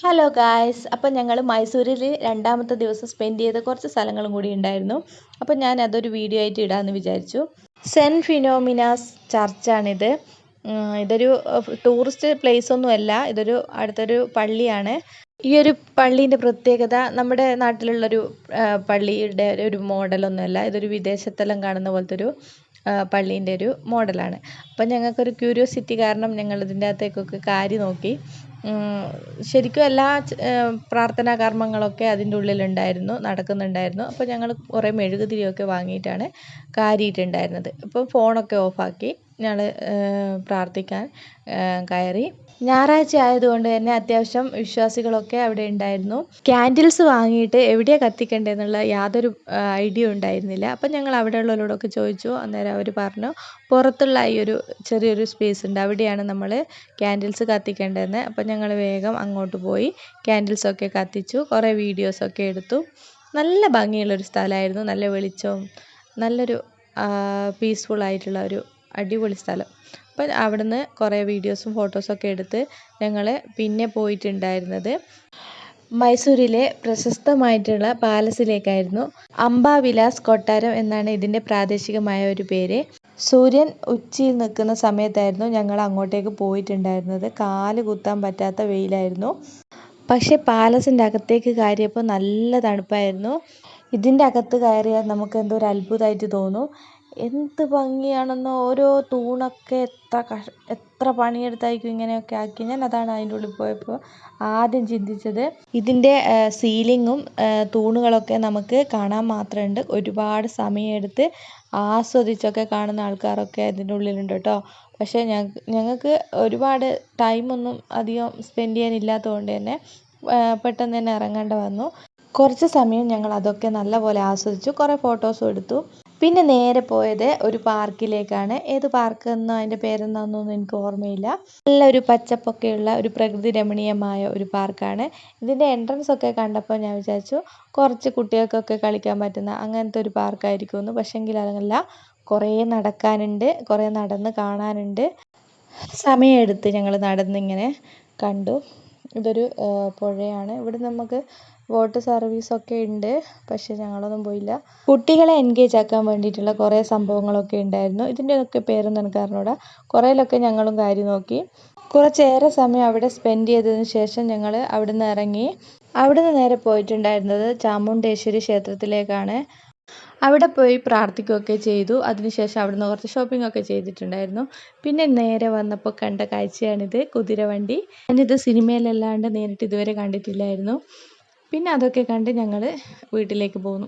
Hello guys അപ്പം ഞങ്ങൾ മൈസൂരിൽ രണ്ടാമത്തെ ദിവസം സ്പെൻഡ് ചെയ്ത കുറച്ച് സ്ഥലങ്ങളും കൂടി ഉണ്ടായിരുന്നു. അപ്പം ഞാൻ അതൊരു വീഡിയോ ആയിട്ട് ഇടാമെന്ന് വിചാരിച്ചു. സെന്റ് ഫിനോമിനാസ് ചർച്ചാണിത്. ഇതൊരു ടൂറിസ്റ്റ് പ്ലേസ് ഒന്നുമല്ല ഇതൊരു അടുത്തൊരു പള്ളിയാണ്. ഈ ഒരു പള്ളീന്റെ പ്രത്യേകത നമ്മുടെ നാട്ടിലുള്ളൊരു പള്ളിയുടെ ഒരു മോഡലൊന്നുമല്ല ഇതൊരു വിദേശത്തെല്ലാം കാണുന്ന പോലത്തെ ഒരു പള്ളീന്റെ ഒരു മോഡലാണ് അപ്പം ഞങ്ങൾക്കൊരു ക്യൂരിയോസിറ്റി കാരണം ഞങ്ങൾ ഇതിന്റെ അകത്തേക്കൊക്കെ കാരി നോക്കി. ശരിക്കും എല്ലാ പ്രാർത്ഥനാ കർമ്മങ്ങളൊക്കെ അതിന്റെ ഉള്ളിലുണ്ടായിരുന്നു നടക്കുന്നുണ്ടായിരുന്നു. അപ്പോൾ ഞങ്ങൾ കുറേ മെഴുകുതിരിയൊക്കെ വാങ്ങിയിട്ടാണ് കാരിയിട്ടുണ്ടായിരുന്നത് അപ്പോൾ ഫോണൊക്കെ ഓഫാക്കി. ഞങ്ങൾ പ്രാർത്ഥിക്കാൻ കയറി. ഞായറാഴ്ച ആയതുകൊണ്ട് തന്നെ അത്യാവശ്യം വിശ്വാസികളൊക്കെ അവിടെ ഉണ്ടായിരുന്നു. ക്യാൻഡിൽസ് വാങ്ങിയിട്ട് എവിടെയാണ് കത്തിക്കേണ്ടതെന്നുള്ള യാതൊരു ഐഡിയ ഉണ്ടായിരുന്നില്ല. അപ്പം ഞങ്ങൾ അവിടെയുള്ളവരോടൊക്കെ ചോദിച്ചു. അന്നേരം അവർ പറഞ്ഞു പുറത്തുള്ള ഈ ഒരു ചെറിയൊരു സ്പേസ് ഉണ്ട്. അവിടെയാണ് നമ്മൾ ക്യാൻഡിൽസ് കത്തിക്കേണ്ടതെന്ന്. അപ്പം ഞങ്ങൾ വേഗം അങ്ങോട്ട് പോയി ക്യാൻഡിൽസൊക്കെ കത്തിച്ചു. കുറേ വീഡിയോസൊക്കെ എടുത്തു. നല്ല ഭംഗിയുള്ളൊരു സ്ഥലമായിരുന്നു. നല്ല വെളിച്ചവും നല്ലൊരു പീസ്ഫുൾ ആയിട്ടുള്ള ഒരു അടിപൊളി സ്ഥലം. അപ്പം അവിടുന്ന് കുറേ വീഡിയോസും ഫോട്ടോസൊക്കെ എടുത്ത് ഞങ്ങൾ പിന്നെ പോയിട്ടുണ്ടായിരുന്നത് മൈസൂരിലെ പ്രശസ്തമായിട്ടുള്ള പാലസിലേക്കായിരുന്നു. അംബാവിലാസ് കൊട്ടാരം എന്നാണ് ഇതിന്റെ പ്രാദേശികമായ ഒരു പേര്. സൂര്യൻ ഉച്ചിയിൽ നിൽക്കുന്ന സമയത്തായിരുന്നു ഞങ്ങൾ അങ്ങോട്ടേക്ക് പോയിട്ടുണ്ടായിരുന്നത്. കാൽ കുത്താൻ പറ്റാത്ത വെയിലായിരുന്നു. പക്ഷേ പാലസിന്റെ അകത്തേക്ക് കയറിയപ്പോൾ നല്ല തണുപ്പായിരുന്നു. ഇതിന്റെ അകത്ത് കയറിയാൽ നമുക്ക് എന്തോ ഒരു അത്ഭുതമായിട്ട് തോന്നും. എന്ത് ഭംഗിയാണെന്നോ ഓരോ തൂണൊക്കെ എത്ര കഷ എത്ര പണിയെടുത്തായിരിക്കും ഇങ്ങനെയൊക്കെ ആക്കി. ഞാൻ അതാണ് അതിന്റെ ഉള്ളിൽ പോയപ്പോൾ ആദ്യം ചിന്തിച്ചത്. ഇതിന്റെ സീലിങ്ങും തൂണുകളൊക്കെ നമുക്ക് കാണാൻ മാത്രമുണ്ട്. ഒരുപാട് സമയമെടുത്ത് ആസ്വദിച്ചൊക്കെ കാണുന്ന ആൾക്കാരൊക്കെ ഇതിന്റെ ഉള്ളിലുണ്ട് കേട്ടോ. പക്ഷേ ഞങ്ങൾക്ക് ഒരുപാട് ടൈമൊന്നും അധികം സ്പെൻഡ് ചെയ്യാനില്ലാത്തത് കൊണ്ട് തന്നെ പെട്ടെന്ന് തന്നെ ഇറങ്ങേണ്ടി വന്നു. കുറച്ച് സമയം ഞങ്ങൾ അതൊക്കെ നല്ലപോലെ ആസ്വദിച്ചു. കുറേ ഫോട്ടോസും എടുത്തു. പിന്നെ നേരെ പോയത് ഒരു പാർക്കിലേക്കാണ്. ഏത് പാർക്ക് എന്നോ അതിന്റെ പേരെന്താണെന്നൊന്നും എനിക്ക് ഓർമ്മയില്ല. നല്ല നല്ലൊരു പച്ചപ്പൊക്കെയുള്ള ഒരു പ്രകൃതി രമണീയമായ ഒരു പാർക്കാണ്. ഇതിന്റെ എൻട്രൻസ് ഒക്കെ കണ്ടപ്പോൾ ഞാൻ വിചാരിച്ചു കുറച്ച് കുട്ടികൾക്കൊക്കെ കളിക്കാൻ പറ്റുന്ന അങ്ങനത്തെ ഒരു പാർക്കായിരിക്കും എന്ന് പക്ഷെങ്കിൽ അതല്ല കുറേ നടക്കാനുണ്ട് കുറേ നടന്ന് കാണാനുണ്ട്. സമയമെടുത്ത് ഞങ്ങൾ നടന്നിങ്ങനെ കണ്ടു. ഇതൊരു പുഴയാണ്. ഇവിടെ നമുക്ക് ബോട്ട് സർവീസൊക്കെ ഉണ്ട് പക്ഷെ ഞങ്ങളൊന്നും പോയില്ല. കുട്ടികളെ എൻഗേജ് ആക്കാൻ വേണ്ടിയിട്ടുള്ള കുറേ സംഭവങ്ങളൊക്കെ ഉണ്ടായിരുന്നു. ഇതിന്റെയൊക്കെ പേരൊന്നും എനിക്ക് അറിഞ്ഞൂടാ. കുറേലൊക്കെ ഞങ്ങളും കാര്യം നോക്കി. കുറച്ചേറെ സമയം അവിടെ സ്പെൻഡ് ചെയ്തതിന് ശേഷം ഞങ്ങൾ അവിടുന്ന് ഇറങ്ങി. അവിടുന്ന് നേരെ പോയിട്ടുണ്ടായിരുന്നത് ചാമുണ്ടേശ്വരി ക്ഷേത്രത്തിലേക്കാണ്. അവിടെ പോയി പ്രാർത്ഥിക്കുകയൊക്കെ ചെയ്തു. അതിനുശേഷം അവിടുന്ന് കുറച്ച് ഷോപ്പിംഗ് ഒക്കെ ചെയ്തിട്ടുണ്ടായിരുന്നു. പിന്നെ നേരെ വന്നപ്പോൾ കണ്ട കാഴ്ചയാണിത് കുതിരവണ്ടി ഞാനിത് സിനിമയിലല്ലാണ്ട് നേരിട്ട് ഇതുവരെ കണ്ടിട്ടില്ലായിരുന്നു. പിന്നെ അതൊക്കെ കണ്ട് ഞങ്ങൾ വീട്ടിലേക്ക് പോന്നു.